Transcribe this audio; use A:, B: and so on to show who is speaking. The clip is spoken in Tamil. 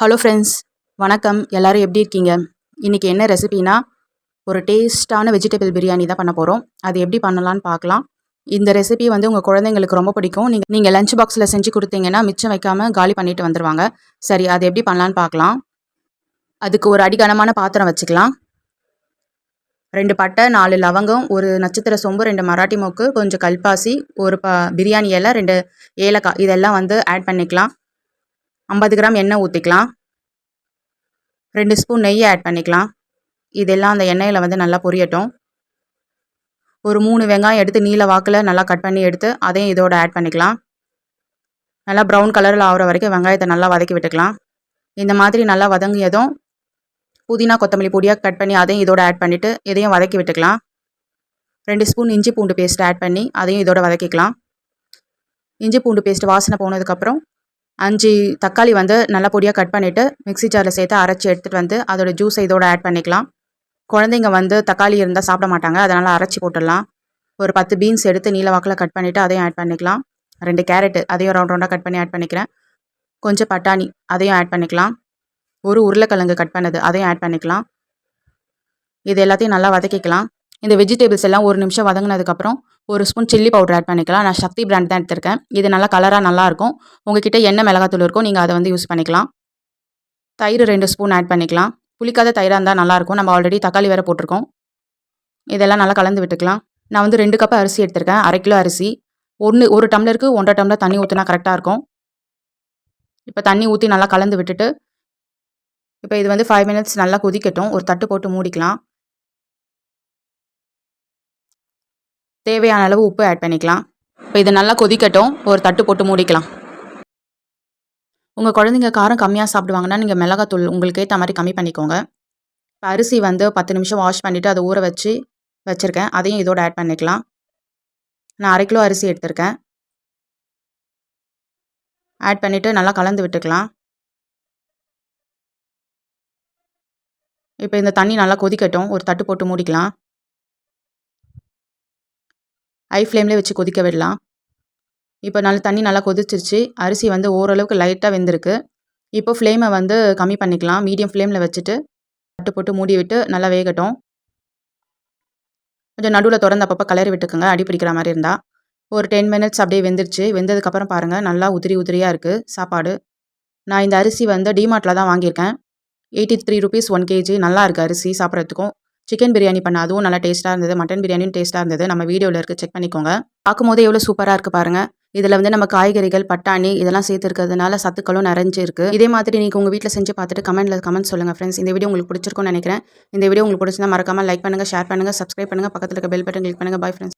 A: ஹலோ ஃப்ரெண்ட்ஸ் வணக்கம். எல்லோரும் எப்படி இருக்கீங்க? இன்றைக்கி என்ன ரெசிபினா ஒரு டேஸ்ட்டான வெஜிடபிள் பிரியாணி தான் பண்ண போகிறோம் அது எப்படி பண்ணலான்னு பார்க்கலாம். இந்த ரெசிபி வந்து உங்கள் குழந்தைங்களுக்கு ரொம்ப பிடிக்கும். நீங்கள் நீங்கள் லஞ்ச் பாக்ஸில் செஞ்சு கொடுத்தீங்கன்னா மிச்சம் வைக்காமல் காலி பண்ணிட்டு வந்துடுவாங்க சரி அது எப்படி பண்ணலான்னு பார்க்கலாம். அதுக்கு ஒரு அடிகனமான பாத்திரம் வச்சுக்கலாம். ரெண்டு பட்டை நாலு லவங்கம் ஒரு நட்சத்திர சொம்பு ரெண்டு மராட்டி மொக்கு கொஞ்சம் கல்பாசி ஒரு ப பிரியாணி இலை ரெண்டு ஏலக்காய் இதெல்லாம் வந்து ஆட் பண்ணிக்கலாம். ஐம்பது கிராம் எண்ணெய் ஊற்றிக்கலாம் ரெண்டு ஸ்பூன் நெய் ஆட் பண்ணிக்கலாம். இதெல்லாம் அந்த எண்ணெயில் வந்து நல்லா பொரியட்டும். ஒரு மூணு வெங்காயம் எடுத்து நீல வாக்கில் நல்லா கட் பண்ணி எடுத்து அதையும் இதோட ஆட் பண்ணிக்கலாம். நல்லா ப்ரௌன் கலரில் ஆகிற வரைக்கும் வெங்காயத்தை நல்லா வதக்கி விட்டுக்கலாம். இந்த மாதிரி நல்லா வதங்கியதும் புதினா கொத்தமல்லி பொடியாக கட் பண்ணி அதையும் இதோட ஆட் பண்ணிவிட்டு இதையும் வதக்கி விட்டுக்கலாம். ரெண்டு ஸ்பூன் இஞ்சி பூண்டு பேஸ்ட் ஆட் பண்ணி அதையும் இதோட வதக்கிக்கலாம். இஞ்சி பூண்டு பேஸ்ட் வாசனை போனதுக்கப்புறம் அஞ்சு தக்காளி வந்து நல்ல பொடியாக கட் பண்ணிவிட்டு மிக்ஸி ஜாரில் சேர்த்து அரைச்சி எடுத்துகிட்டு வந்து அதோட ஜூஸை இதோட ஆட் பண்ணிக்கலாம். குழந்தைங்க வந்து தக்காளி இருந்தால் சாப்பிட மாட்டாங்க. அதனால் அரைச்சி போட்டுடலாம். ஒரு பத்து பீன்ஸ் எடுத்து நீல வாக்கில் கட் பண்ணிவிட்டு அதையும் ஆட் பண்ணிக்கலாம். ரெண்டு கேரட்டு அதையும் ரவுண்ட் ரவுண்டாக கட் பண்ணி ஆட் பண்ணிக்கிறேன். கொஞ்சம் பட்டாணி அதையும் ஆட் பண்ணிக்கலாம். ஒரு உருளைக்கிழங்கு கட் பண்ணது அதையும் ஆட் பண்ணிக்கலாம். இது எல்லாத்தையும் நல்லா வதக்கிக்கலாம். இந்த வெஜிடபிள்ஸ் எல்லாம் ஒரு நிமிஷம் வதங்கினதுக்கப்புறம் ஒரு ஸ்பூன் சில்லி பவுடர் ஆட் பண்ணிக்கலாம். நான் சக்தி பிராண்ட் தான் எடுத்திருக்கேன். இது நல்லா கலராக நல்லாயிருக்கும் உங்ககிட்ட என்ன மிளகாத்தூள் இருக்கோ நீங்கள் அதை வந்து யூஸ் பண்ணிக்கலாம். தயிர் ரெண்டு ஸ்பூன் ஆட் பண்ணிக்கலாம். புளிக்காத தயிராக இருந்தால் நல்லாயிருக்கும் நம்ம ஆல்ரெடி தக்காளி வேறு போட்டிருக்கோம். இதெல்லாம் நல்லா கலந்து விட்டுக்கலாம். நான் வந்து ரெண்டு கப் அரிசி எடுத்திருக்கேன். அரை கிலோ அரிசி. ஒன்று ஒரு டம்ளருக்கு ஒன்றரை டம்ளர் தண்ணி ஊற்றினா கரெக்டாக இருக்கும். இப்போ தண்ணி ஊற்றி நல்லா கலந்து விட்டுட்டு இப்போ இது வந்து ஃபைவ் மினிட்ஸ் நல்லா கொதிக்கட்டும். ஒரு தட்டு போட்டு மூடிக்கலாம். தேவையான அளவு உப்பு ஆட் பண்ணிக்கலாம். இப்போ இது நல்லா கொதிக்கட்டும். ஒரு தட்டு போட்டு மூடிக்கலாம். உங்கள் குழந்தைங்க காரம் கம்மியாக சாப்பிடுவாங்கன்னா நீங்கள் மிளகாத்தூள் உங்களுக்கு ஏற்ற மாதிரி கம்மி பண்ணிக்கோங்க. இப்போ அரிசி வந்து பத்து நிமிஷம் வாஷ் பண்ணிவிட்டு அதை ஊற வச்சு வச்சுருக்கேன். அதையும் இதோட ஆட் பண்ணிக்கலாம். நான் அரை கிலோ அரிசி எடுத்திருக்கேன். ஆட் பண்ணிவிட்டு நல்லா கலந்து விட்டுக்கலாம். இப்போ இந்த தண்ணி நல்லா கொதிக்கட்டும். ஒரு தட்டு போட்டு மூடிக்கலாம். ஹை ஃப்ளேம்லேயே வச்சு கொதிக்க விடலாம். இப்போ நல்ல தண்ணி நல்லா கொதிச்சிருச்சு. அரிசி வந்து ஓரளவுக்கு லைட்டாக வெந்திருக்கு. இப்போ ஃப்ளேமை வந்து கம்மி பண்ணிக்கலாம். மீடியம் ஃப்ளேமில் வச்சுட்டு தட்டு போட்டு மூடி விட்டு நல்லா வேகட்டும். கொஞ்சம் நடுவில் திறந்த அப்பப்போ கலரி விட்டுக்கோங்க. அடி பிடிக்கிற மாதிரி இருந்தால் ஒரு டென் மினிட்ஸ் அப்படியே வெந்துருச்சு. வெந்ததுக்கப்புறம் பாருங்கள் நல்லா உதிரி உதிரியாக இருக்குது சாப்பாடு. நான் இந்த அரிசி வந்து டிமார்ட்டில் தான் வாங்கியிருக்கேன். Eighty three rupees one KG நல்லா இருக்குது அரிசி சாப்பிட்றதுக்கும். சிக்கன் பிரியாணி பண்ண அதுவும் நல்லா டேஸ்ட்டாக இருந்தது. மட்டன் பிரியாணியும் டேஸ்ட்டாக இருந்தது. நம்ம வீடியோவில் இருக்குது செக் பண்ணிக்கோங்க. பார்க்கும்போது எவ்வளோ சூப்பராக இருக்குது பாருங்கள் இதில் வந்து நம்ம காய்கறிகள் பட்டாணி இதெல்லாம் சேர்த்துருக்கிறதுனால சத்துக்களும் நிறைஞ்சு இருக்குது இதே மாதிரி நீங்கள் உங்கள் வீட்டில் செஞ்சு பார்த்துட்டு கமெண்ட்டில் கமெண்ட் சொல்லுங்கள் ஃப்ரெண்ட்ஸ் இந்த வீடியோ உங்களுக்கு பிடிச்சிருக்கும்னு நினைக்கிறேன். இந்த வீடியோ உங்களுக்கு பிடிச்சிருந்தா மறக்காமல் லைக் பண்ணுங்கள் ஷேர் பண்ணுங்கள் சப்ஸ்கிரைப் பண்ணுங்கள் பக்கத்தில் இருக்க பெல் பட்டன் கிளிக் பண்ணுங்கள் பாய் ஃப்ரெண்ட்ஸ்